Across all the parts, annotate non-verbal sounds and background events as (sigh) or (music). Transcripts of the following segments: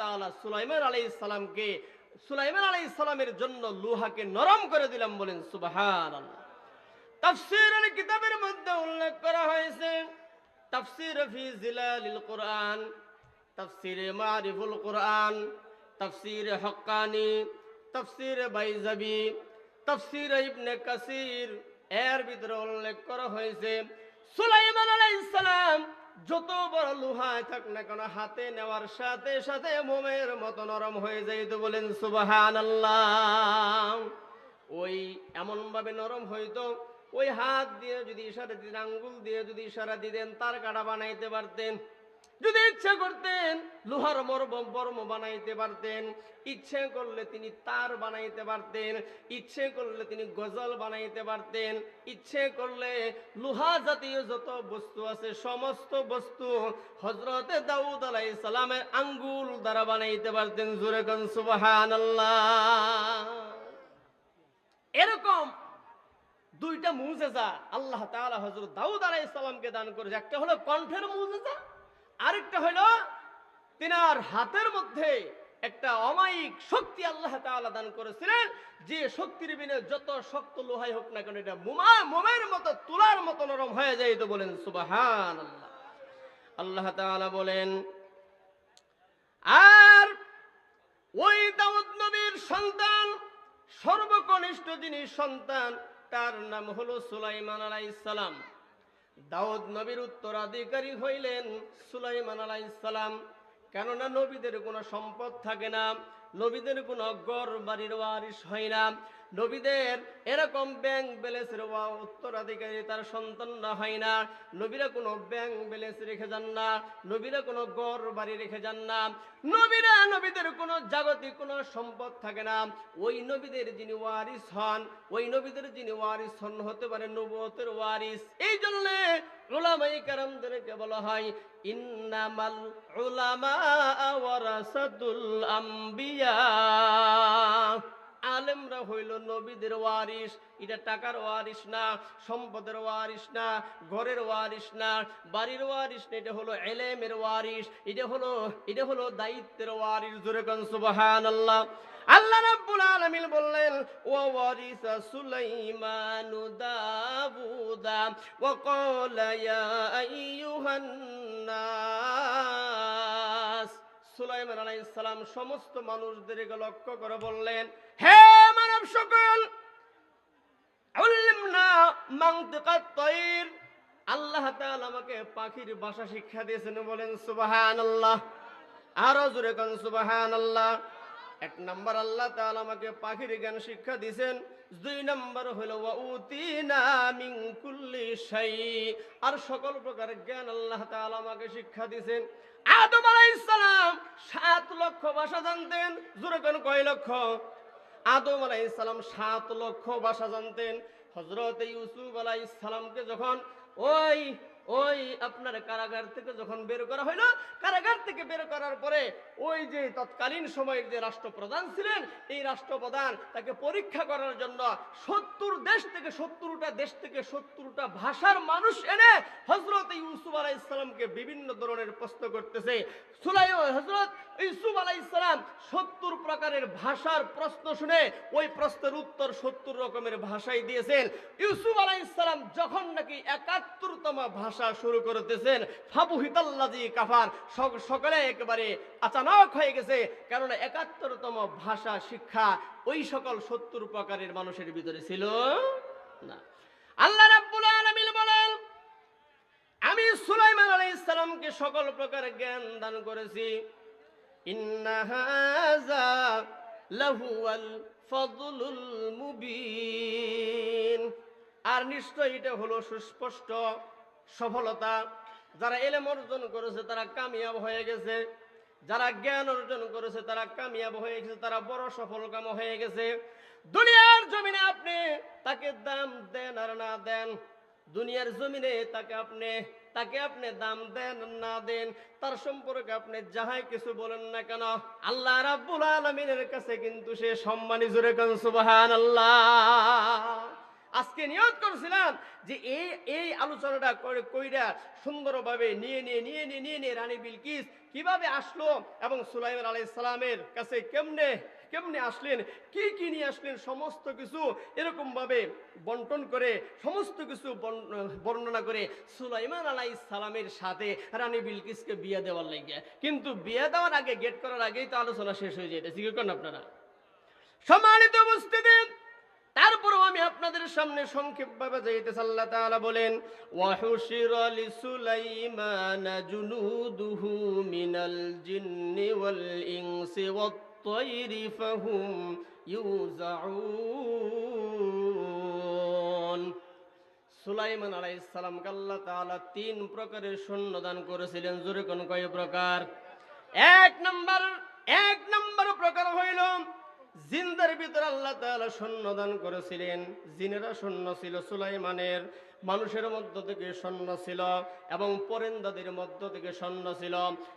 তাআলা সুলাইমান আলাইহিস সালামকে সুলাইমান আলাইহিস সালামের জন্য লোহাকে নরম করে দিলাম বলেন তাফসীরের কিতাবের মধ্যে উল্লেখ করা হয়েছে এর ভিতরে উল্লেখ করা হয়েছে, সুলাইমান আলাইহিস সালাম যত বড় লোহায় থাক না কেন, হাতে নেওয়ার সাথে সাথে মোমের মতো নরম হয়ে যাইতো বলেন সুবাহান ওই এমন ভাবে নরম হইতো, ওই হাত দিয়ে যদি ইশারা দিতেন, আঙ্গুল দিয়ে যদি ইশারা দিতেন, তার কাটা বানাইতে পারতেন। যদি ইচ্ছা করতেন লোহার মর্ম বর্ম বানাইতে পারতেন, ইচ্ছে করলে তিনি তার বানাইতে পারতেন, ইচ্ছে করলে তিনি গজল বানাইতে পারতেন, ইচ্ছে করলে লোহা জাতীয় যত বস্তু আছে, সমস্ত বস্তু হজরতে দাউদ আলাই সালামের আঙ্গুল দ্বারা বানাইতে পারতেন। জোরে এরকম দুইটা মুজেজা আল্লাহ তাআলা হযরত দাউদ আলাইহিস সালামকে দান করেছে। একটা হলো কণ্ঠের মুজেজা আরেকটা হলো তিনার হাতের মধ্যে একটা অমায়িক শক্তি আল্লাহ তাআলা দান করেছিলেন। যে শক্তির বিনে যত শক্ত লোহাই হোক না কেন, এটা মোমা, মোমের মতো, তুলার মতো নরম হয়ে যায় তো বলেন সুবাহান আল্লাহ আল্লাহ তাআলা বলেন, আর ওই দাউদ নবীর সন্তান, সর্বকনিষ্ঠ যিনি সন্তান, তার নাম হলো সুলাইমান আলাইসালাম দাউদ নবীর উত্তরাধিকারী হইলেন সুলাইমান আলাইসালাম কেননা নবীদের কোনো সম্পদ থাকে না, নবীদের কোনো গড় বাড়ির ওয়ারিস হয় না। নবীদের এরকম ব্যাংক ব্যালেন্সের উত্তরাধিকারী তার সন্তানরা হয় না। নবীরা কোনো ব্যাংক ব্যালেন্স রেখে যান না, নবীরা কোনো গড় বাড়ি রেখে যান না। নবীরা নবীদের কোনো জাগতিক, কোনো সম্পদ থাকে না। ওই নবীদের যিনি ওয়ারিস হন, ওই নবীদের যিনি ওয়ারিস হন হতে পারে নবতের ওয়ারিস। এই জন্য উলামাই কারামদেরকে বলা হয়, ইন্নামাল উলামা ওয়ারাসাতুল আম্বিয়া। আলেমরা হইল নবীদের ওয়ারিস এটা টাকার ওয়ারিস না, সম্পদের ওয়ারিস না, ঘরের ওয়ারিস না, বাড়ির ওয়ারিস না, এটা হলো এলেমের ওয়ারিস এটা হলো এটা হলো দায়িত্বের ওয়ারিস জোরে কান, সুবহানাল্লাহ। আল্লাহ রাব্বুল আলামিন বললেন, ওয়া ওয়ারিসা সুলাইমানু দাউদা ওয়া ক্বালা ইয়া আইয়ুহান নাস। সুলাইমান আলাইহিস সালাম সমস্ত মানুষদেরকে লক্ষ্য করে বললেন, হে সকল। আল্লাহ আমাকে পাখির ভাষা শিক্ষা দিয়েছেন, বলেন সুবহানাল্লাহ। আরও জোরে কোন সুবহানাল্লাহ। এক নম্বর, আল্লাহ তাআলা আমাকে পাখির জ্ঞান শিক্ষা দিয়েছেন। দুই নম্বর হলো কুল্লি শাই। আর সকল প্রকার জ্ঞান আল্লাহ তাআলা আমাকে শিক্ষা দিয়েছেন। আদম আলাইহিস সাত লক্ষ ভাষা জানতেন। জোরে কোন কয় লক্ষ? আদম আলাইসালাম সাত লক্ষ বাসা জানতেন। হজরত ইউসুফ আলাইসালামকে যখন ওই ওই আপনার কারাগার থেকে যখন বের করা হইল, কারাগার থেকে বের করার পরে ওই যে তৎকালীন সময়ের যে রাষ্ট্রপ্রধান ছিলেন, এই রাষ্ট্রপ্রধান তাকে পরীক্ষা করার জন্য সত্তর দেশ থেকে সত্তরটা দেশ থেকে সত্তরটা ভাষার মানুষ এনে হজরত ইউসুফ আলাইসালামকে বিভিন্ন ধরনের প্রশ্ন করতেছে। সুলাই হজরত ইউসুফ আলাইসালাম সত্তর প্রকারের ভাষার প্রশ্ন শুনে ওই প্রশ্নের উত্তর সত্তর রকমের ভাষায় দিয়েছেন। ইউসুফ আলাইসালাম যখন নাকি একাত্তরতম ভাষা শুরু করতেছেন কাফার। সক- সকলে একেবারে আচানক হয়ে গেছে কারণ একাত্তরতম ভাষা শিক্ষা ওই সকল সত্তর প্রকারের মানুষের ভিতরে ছিল না। আল্লাহ বলেন, আমি সুলাইমান সকল প্রকার জ্ঞান দান করেছি। আর নিশ্চয় এটা হলো সুস্পষ্ট সফলতা, যারা এলেম অর্জন করেছে, তারা কামিয়াব হয়ে গেছে। যারা জ্ঞান অর্জন করেছে, তারা কামিয়াব হয়ে গেছে। তারা বড় সফল কাম হয়ে গেছে। দুনিয়ার জমিনে আপনি তাকে দাম দেন আর না দেন। দুনিয়ার জমিনে তাকে আপনি তাকে আপনি দাম দেন না দেন। তার সম্পর্কে আপনি যাহাই কিছু বলেন না কেন, আল্লাহ রাব্বুল আলামিনের কাছে কিন্তু সে সম্মানী জোরে কান, সুবহানাল্লাহ। আজকে নিয়ত করছিলাম যে এই এই আলোচনাটা করে কইরা সুন্দরভাবে নিয়ে নিয়ে নিয়ে নিয়ে নিয়ে নিয়ে রানী বিলকিস কীভাবে আসলো এবং সুলাইমান আলাইহিস সালামের কাছে কেমনে কেমনে আসলেন? কি কি নিয়ে আসলেন? সমস্ত কিছু এরকমভাবে বন্টন করে, সমস্ত কিছু বর্ণ- বর্ণনা করে সুলাইমান আলাইহিস সালামের সাথে রানী বিলকিসকে বিয়ে দেওয়ার লাগে। কিন্তু বিয়ে দেওয়ার আগে গেট করার আগেই তো আলোচনা শেষ হয়ে যেতেছে কি করেন আপনারা? সম্মানিত উপস্থিতি তারপরেও আমি আপনাদের সামনে সংক্ষেপভাবে যাইতেছে, আল্লাহ তাআলা বলেন, ওয়াহুশিরা লিসুলাইমান জুনুদুহু মিনাল জিন্নি ওয়াল ইনসি ওয়াত তায়রি ফাহুম ইউজাউন সুলাইমান আলাইহিস সালামকে আল্লাহ তাআলা তিন প্রকারের সৈন্য দান করেছিলেন, জোরে কোন কয় প্রকার? এক নম্বর এক নম্বর প্রকার হইল জিনদের ভিতরে আল্লাহ তাআলা সৈন্য দান করেছিলেন। জিনেরা সৈন্য ছিল সুলাইমানের। মানুষের মধ্য থেকে সৈন্য ছিল এবং পরেন্দাদের মধ্য থেকে সৈন্য ছিল।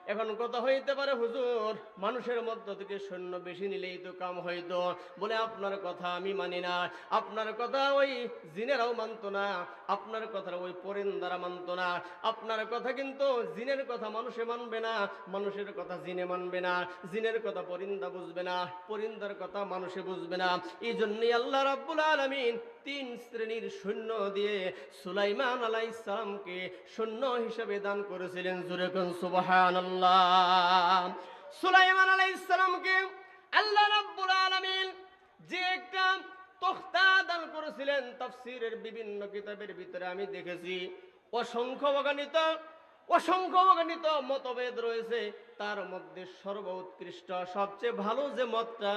এখন কথা হইতে পারে, হুজুর, মানুষের মধ্য থেকে সৈন্য বেশি নিলেই তো কাম হইতো। বলে আপনার কথা আমি মানি না। আপনার কথা ওই জিনেরাও মানতো না। আপনার কথা ওই পরেন্দারা মানতো না। আপনার কথা কিন্তু জিনের কথা মানুষে মানবে না। মানুষের কথা জিনে মানবে না। জিনের কথা পরিন্দা বুঝবে না। পরিন্দার কথা মানুষে বুঝবে না। এই জন্যই আল্লাহ রাব্বুল আলামিন তিন শ্রেণির সৈন্য দিয়ে সুলাইমান আলাইহিস সালামকে সৈন্য হিসেবে দান করেছিলেন। জুরে কোন সুবহানাল্লাহ। সুলাইমান আলাইহিস সালামকে আল্লাহ রাব্বুল আলমিন যে একটা তখতা দান করেছিলেন, তফসিরের বিভিন্ন কিতাবের ভিতরে আমি দেখেছি। অসংখ্য অগণিত অসংখ্য অগণিত মতভেদ রয়েছে। তার মধ্যে সর্বোৎকৃষ্ট, সবচেয়ে ভালো যে মতটা,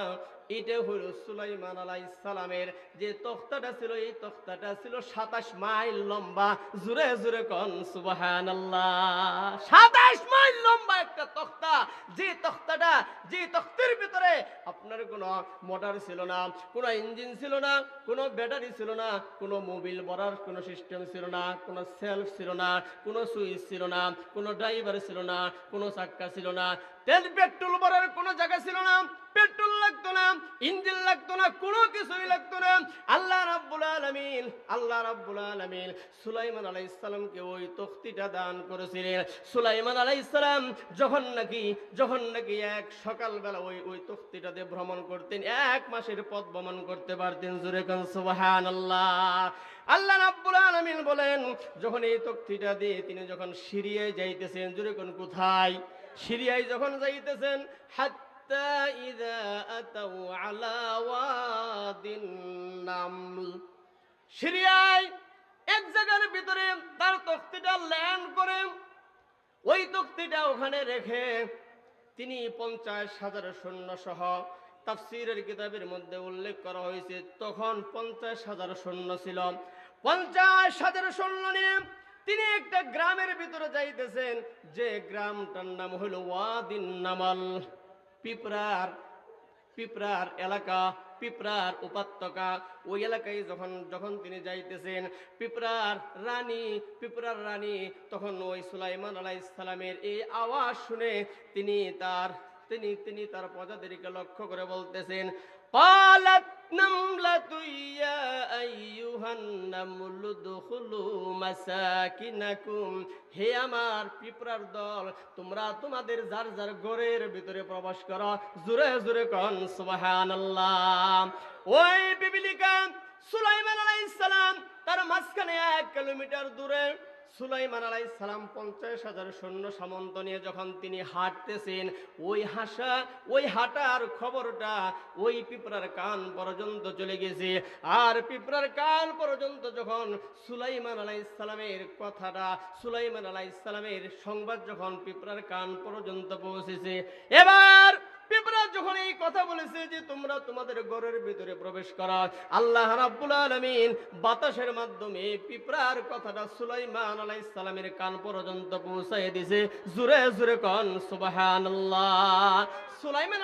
এটা হইল সুলাইমান আলাইহিস সালামের যে তখতাটা ছিল, এই তখতাটা ছিল সাতাশ মাইল লম্বা। জুড়ে জুড়ে কন, সুবহানাল্লাহ। সাতাশ মাইল লম্বা একটা তখতা যে তখতাটা যে তখতের ভিতরে আপনার কোনো মোটর ছিল না, কোনো ইঞ্জিন ছিল না, কোনো ব্যাটারি ছিল না, কোনো মোবিল ভরার কোনো সিস্টেম ছিল না, কোনো সেলফ ছিল না, কোনো সুইচ ছিল না, কোনো ড্রাইভার ছিল না, কোনো চাক্কা ছিল না। তেল পেট্রোল ভরার কোনো জায়গা ছিল না। পেট্রোল লাগতো না, ইঞ্জিন লাগতো না, কোনো কিছুই লাগতো না। আল্লাহ রাব্বুল আলামিন, আল্লাহ রাব্বুল আলামিন সুলাইমান আলাইহিস সালামকে ওই তখতিটা দান করেছিলেন। সুলাইমান আলাইহিস সালাম যখন নাকি যখন নাকি এক সকালবেলা ওই ওই তখতিটাতে ভ্রমণ করতেন, এক মাসের পথ ভ্রমণ করতে পারতেন, জুরে কান সুবহানাল্লাহ। আল্লাহ রাব্বুল আলামিন বলেন, যখন এই তক্তিটা দিয়ে তিনি যখন সিরিয়ায় যাইতেছেন, জুরে কোন কোথায়? সিরিয়ায় যখন যাইতেছেন সিরিয়ায় এক জায়গার ভিতরে তার তক্তিটা ল্যান্ড করে, ওই তক্তিটা ওখানে রেখে তিনি পঞ্চাশ হাজার সহ কিতাবের মধ্যে উল্লেখ করা হয়েছে, তখন পঞ্চাশ হাজার সৈন্য ছিল। পঞ্চাশ হাজার সৈন্য নিয়ে তিনি একটা গ্রামের ভিতরে যাইতেছেন, যে গ্রামটার নাম হলো ওয়াদিন নামাল। পিপরার পিপরার এলাকা পিপরার উপত্যকা, ওই এলাকায় যখন যখন তিনি যাইতেছেন পিপরার রানী পিপরার রানী তখন ওই সুলাইমান আলাইহিস সালামের এই আওয়াজ শুনে তিনি তার, তিনি তিনি তার প্রজাদেরকে লক্ষ্য করে বলতেছেন قالت نملة يا أيها النمل ادخلوا مساكنكم হে আমার পিঁপড়ার দল তোমরা তোমাদের যার যার ঘরের ভিতরে প্রবেশ করো জোরে জোরে কন সুবহানাল্লাহ ওই বিবিলিকা সুলাইমান আলাইহিস সালাম তার মাঝখানে এক কিলোমিটার দূরে সুলাইমান আলাইহিস সালাম পঞ্চাশ হাজার সৈন্য সামন্ত নিয়ে যখন তিনি হাঁটতেছেন, ওই হাসা, ওই হাঁটার খবরটা ওই পিঁপড়ার কান পর্যন্ত চলে গেছে। আর পিঁপড়ার কান পর্যন্ত যখন সুলাইমান আলাইহিস সালামের কথাটা, সুলাইমান আলাইহিস সালামের সংবাদ যখন পিঁপড়ার কান পর্যন্ত পৌঁছেছে, এবার যখন এই কথা বলেছে যে তোমরা তোমাদের ভিতরে প্রবেশ করা, আল্লাহ রাব্বুল বাতাসের মাধ্যমে কথাটা সুলাইমান আলাইহিস সালামের কান পর্যন্ত জুরে জুরে কন সুলাইমান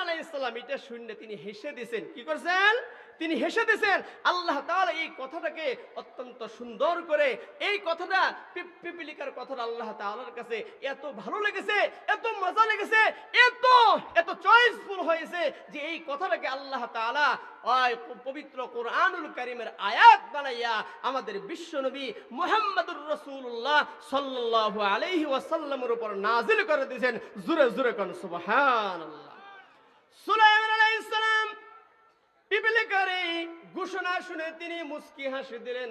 এটা তিনি হেসে দিছেন কি করছেন? তিনি হেসে দিয়েছেন, আল্লাহ তাআলা এই কথাটাকে অত্যন্ত সুন্দর করে, এই কথাটা পিপ- পিপিলিকার কথাটা আল্লাহ তাআলার কাছে এত ভালো লেগেছে, এত মজা লেগেছে, এত এত চয়েসফুল হয়েছে যে এই কথাটাকে আল্লাহ তাআলা পবিত্র কোরআনুল কারীমের আয়াত বানাইয়া আমাদের বিশ্বনবী মুহাম্মদুর রাসূলুল্লাহ সাল্লাল্লাহু আলাইহি ওয়াসাল্লামের উপর নাজিল করে দিয়েছেন। জোরে জোরে কোন, সুবহানাল্লাহ। সুলাইমান আলাইহিস সালাম ঘোষণা শুনে তিনি মুস্কি হাসি দিলেন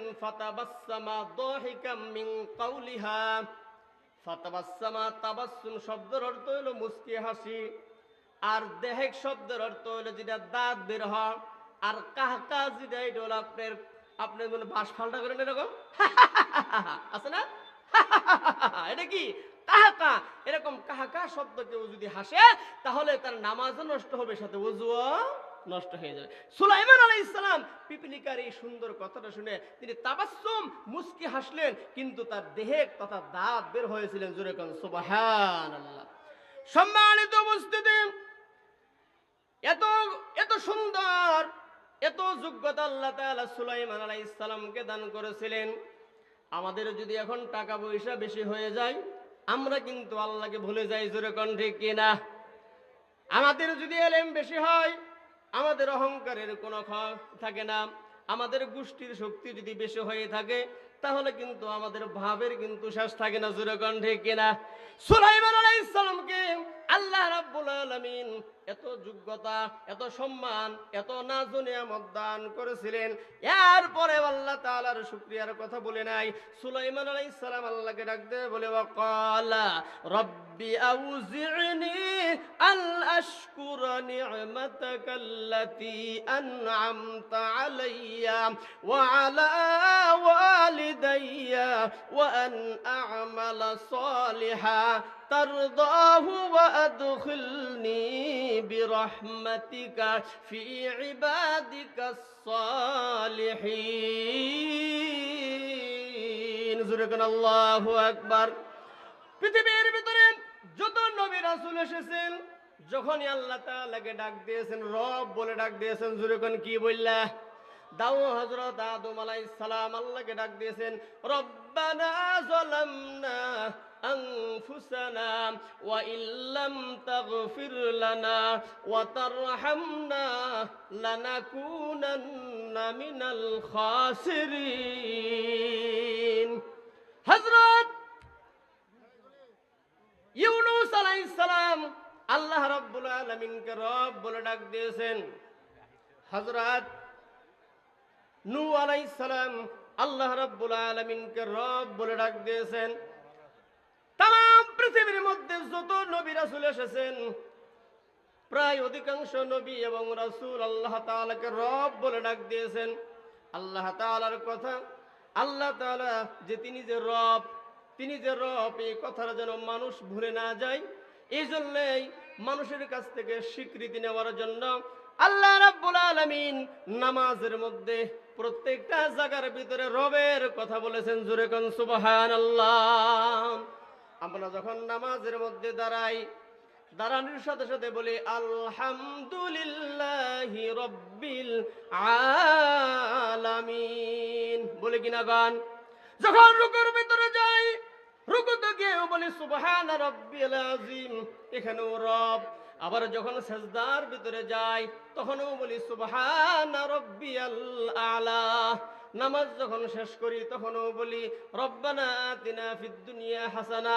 শব্দের অর্থ হলো হাসি। আর দেহেক শব্দের অর্থ হলো যেটা দাঁত বের আর কাহকা যেটা, এটা হলো আপনার বাস ফাল্টা করেন এরকম। (laughs) আছে না? (laughs) এটা কি? কাহাকা এরকম কাহাকা শব্দ কেউ যদি হাসে, তাহলে তার নামাজও নষ্ট হবে সাথে। ওজুও নষ্ট হয়ে যাবে। সুলাইমান আলাইহিস সালাম পিপিলিকার এই সুন্দর কথাটা শুনে তিনি তাবাসসুম, মুস্কি হাসলেন, কিন্তু তার দেহে তথা দাঁত বের হয়েছিলেন জোরে কোন, সুবহানাল্লাহ। সম্মানিত উপস্থিতি, এত এত সুন্দর, এত যোগ্যতা আল্লাহ তাআলা সুলাইমান আলাইহিস সালামকে দান করেছিলেন। আমাদের যদি এখন টাকা পয়সা বেশি হয়ে যায়, আমরা কিন্তু আল্লাহকে ভুলে যাই, জোরে কোন ঠিক কিনা? আমাদের যদি এলেম বেশি হয় আমাদের অহংকারের কোনো থাকে না। আমাদের গোষ্ঠীর শক্তি যদি বেশি হয়ে থাকে, তাহলে কিন্তু আমাদের ভাবের কিন্তু শেষ থাকে না জোরে কেনা কিনা। সুলাইমান আলাইহিস সালামকে আল্লাহ রাব্বুল আলামিন এত যোগ্যতা, এত সম্মান, এত নাজু নিয়ামত দান করেছিলেন। এরপরে আল্লাহ তাআলার শুকরিয়ার কথা বলে নাই। সুলাইমান আলাইহিস সালাম আল্লাহকে ডাক দিয়ে বলে, ওয়াকালা, রব্বি আউজি'নি আল আশকুরা নি'মাতাকাল্লাতী আন'আমতা আলাইয়া ওয়া আলা ওয়ালিদাইয়া ওয়া আন আ'মালা সালিহা। ترضاه وأدخلني برحمتك في عبادك الصالحين زرقن الله أكبر পৃথিবীর ভিতরে যত নবী রাসূল এসেছেন যখনই আল্লাহ তাআলাকে ডাক দিয়েছেন রব বলে ডাক দিয়েছেন জুরেকন কি বললা দাও হযরত আদম আলাইহিস সালাম আল্লাহকে ডাক দিয়েছেন রব্বানা যালামনা أنفسنا وإن لم تغفر لنا وترحمنا لنكونن من الخاسرين حضرت ইউনুস আলাইহিস সালাম আল্লাহ রাব্বুল আলামিনকে রব বলে ডাক দিয়েছেন হযরত নূ আলাইহিস সালাম আল্লাহ রাব্বুল আলামিনকে রব বলে ডাক দিয়েছেন তাম পৃথিবীর মধ্যে যত নবী রাসূল এসেছেন, প্রায় অধিকাংশ নবী এবং রাসূল আল্লাহ তাআলাকে রব বলে ডাক দিয়েছেন। আল্লাহ তাআলার কথা, আল্লাহ তাআলা যে তিনি যে রব, তিনি যে রব, এই কথাটা যেন মানুষ ভুলে না যায়। এই জন্যেই মানুষের কাছ থেকে স্বীকৃতি নেওয়ার জন্য আল্লাহ রাব্বুল আলামিন নামাজের মধ্যে প্রত্যেকটা জায়গার ভিতরে রবের কথা বলেছেন। জোরে কোন, সুবহানাল্লাহ। আমরা যখন নামাজের মধ্যে দাঁড়াই, দাঁড়ানোর সাথে সাথে বলি, আলহামদুলিল্লাহি রব্বিল আলামিন। বলে কিনা গান? যখন রুকুর ভিতরে যাই রুকুতে গিয়েও বলি, সুবহান রব্বিল আজিম এখানেও রব। আবার যখন সেজদার ভিতরে যাই, তখনও বলি, সুবহান রব্বিয়াল আলা। নামাজ যখন শেষ করি তখনও বলি রব্বানা হাসানা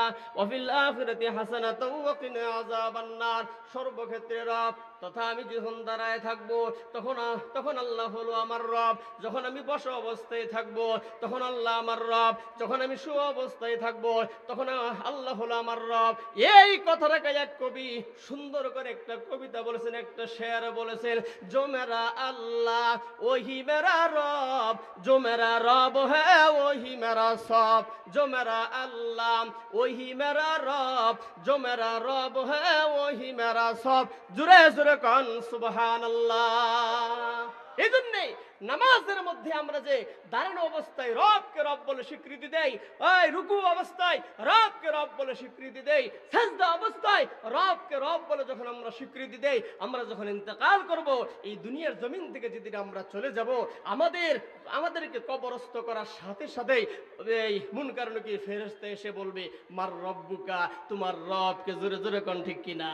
সর্বক্ষেত্রে রব তথা আমি যখন দাঁড়ায় থাকব, তখন তখন আল্লাহ হলো আমার রব। যখন আমি বস অবস্থায় থাকব, তখন আল্লাহ আমার রব। যখন আমি শু অবস্থায় থাকব, তখন আল্লাহ হলো আমার রব। এই কথাটাকে এক কবি সুন্দর করে একটা কবিতা বলেছেন, একটা শেয়ার বলেছেন, জোমেরা আল্লাহ, ওহি মেরা রব। জোমেরা রব হে, ওহি মেরা সব। জোমেরা আল্লাহ, ওহি মেরা রব। জোমেরা রব হে, ওহি মেরা সব। জুড়ে জুড়ে নামাজের মধ্যে আমরা যে দাঁড়ানো অবস্থায় রবকে রব বলে স্বীকৃতি দেই, ওই রুকু অবস্থায় রবকে রব বলে স্বীকৃতি দেই অবস্থায় রবকে রব বলে যখন আমরা স্বীকৃতি দেই, আমরা যখন ইন্তেকাল করব, এই দুনিয়ার জমিন থেকে যেদিন আমরা চলে যাব, আমাদের, আমাদেরকে কবরস্ত করার সাথে সাথেই এই মুন কারণকে ফেরস্তে এসে বলবে, মার রব্বুকা, তোমার রবকে জোরে জোরে কন ঠিক কিনা?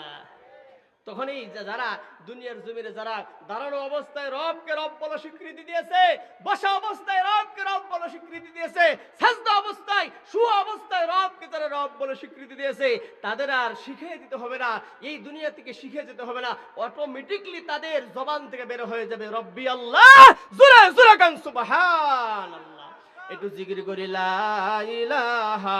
তখনই যারা দুনিয়ার জমিনে যারা দাঁড়ানো অবস্থায় রবকে রব বলে স্বীকৃতি দিয়েছে, বসা অবস্থায় রবকে রব বলে স্বীকৃতি দিয়েছে, সাজদা অবস্থায়, শুয়া অবস্থায় রবকে তারা রব বলে স্বীকৃতি দিয়েছে, তাদের আর শিখিয়ে দিতে হবে না, এই দুনিয়া থেকে শিখে যেতে হবে না অটোমেটিকলি তাদের জবান থেকে বের হয়ে যাবে, রব্বি আল্লাহ, জোরে জোরে গান সুবহান আল্লাহ একটু জিকির করি, লা ইলাহা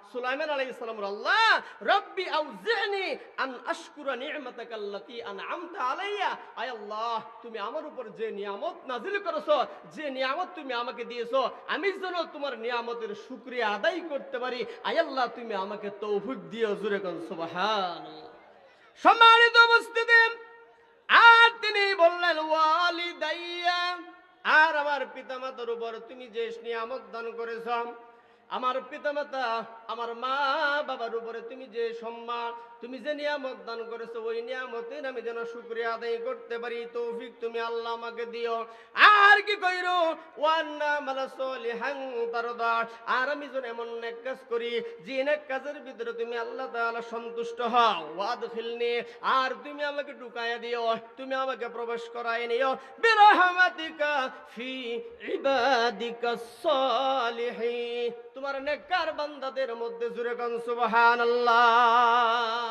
সুলাইমান আলাইহিস সালাম আল্লাহ, রব্বি আউজিনি আন আশকুরা নি'মাতাকা আল্লাতী আন'আমতা আলাইয়া। আয় আল্লাহ, তুমি আমার উপর যে নিয়ামত নাজিল করেছ, যে নিয়ামত তুমি আমাকে দিয়েছ, আমি যেন তোমার নিয়ামতের শুকরিয়া আদায় করতে পারি। আয় আল্লাহ, তুমি আমাকে তৌফিক দিও, জুরে কোন, সুবহানাল্লাহ। সম্মানিত উপস্থিতি, আর তিনি বললেন, ওয়ালিদাইয়া। আর আমার পিতামাতার উপর তুমি যে নিয়ামত দান করেছ আমার পিতামাতা আমার মা বাবার উপরে তুমি যে সম্মান তুমি যে নিয়ামত দান করেছ, ওই নিয়ামতের আমি যেন শুক্রিয়া আদায় করতে পারি। তৌফিক তুমি আল্লাহ আমাকে দিও। আর কি কইরো? ওয়ান্না আর আমি যেন এমন এক কাজ করি, যে এক কাজের ভিতরে তুমি আল্লাহ তাআলা সন্তুষ্ট হও। ওয়াদ ফিলনি আর তুমি আমাকে ঢুকাইয়া দিও। তুমি আমাকে প্রবেশ করাই নিও। বিরহমাতিকা ফি ইবাদিকা সালিহিন। তোমার নেককার বান্দাদের মধ্যে জুরে গান, সুবহানাল্লাহ।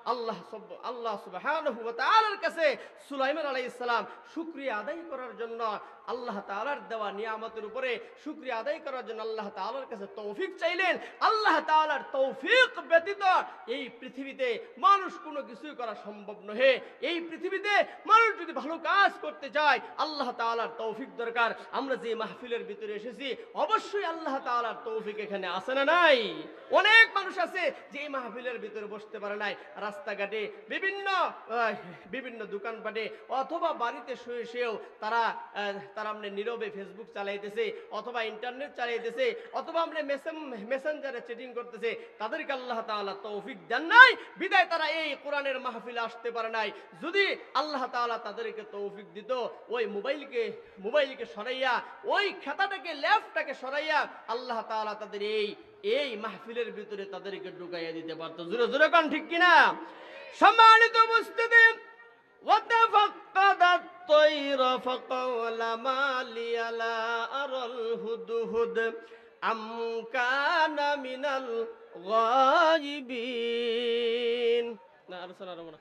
আল্লাহ আল্লাহ তাআলার কাছে সুলাইমান আলাইহিস সালাম শুকরিয়া আদায় করার জন্য, আল্লাহ তাআলার দেওয়া নিয়ামতের উপরে আদায় করার জন্য আল্লাহ তাআলার কাছে তৌফিক চাইলেন। আল্লাহ তাআলার তৌফিক ব্যতীত এই পৃথিবীতে মানুষ কোনো কিছুই করা সম্ভব নহে। এই পৃথিবীতে মানুষ যদি ভালো কাজ করতে চায়, আল্লাহ তাআলার তৌফিক দরকার। আমরা যে মাহফিলের ভিতরে এসেছি, অবশ্যই আল্লাহ তাআলার তৌফিক এখানে আছে না নাই? অনেক মানুষ আছে যে মাহফিলের ভিতরে বসতে পারে নাই। রাস্তাঘাটে বিভিন্ন বিভিন্ন দোকানপাটে অথবা বাড়িতে শুয়ে শুয়েও তারা তারা আমরা নীরবে ফেসবুক চালাইতেছে অথবা ইন্টারনেট চালাইতেছে অথবা আমরা মেসেঞ্জারে চেটিং করতেছে, তাদেরকে আল্লাহ তাআলা তৌফিক দেন নাই, বিদায় তারা এই কোরআনের মাহফিলে আসতে পারে নাই। যদি আল্লাহ তাআলা তাদেরকে তৌফিক দিত, ওই মোবাইলকে মোবাইলকে সরাইয়া, ওই খাতাটাকে, ল্যাপটাকে সরাইয়া আল্লাহ তাআলা তাদের এই এই মাহফিলের ভিতরে তাদেরকে ঢুকাইয়া দিতে পারতো জোরে জোরে কান ঠিক কিনা সম্মানিত উপস্থিতি وتفقد الطير فقال ما لي لا أرى الهدهد أم كان من الغائبين না আর শোনা যাবে না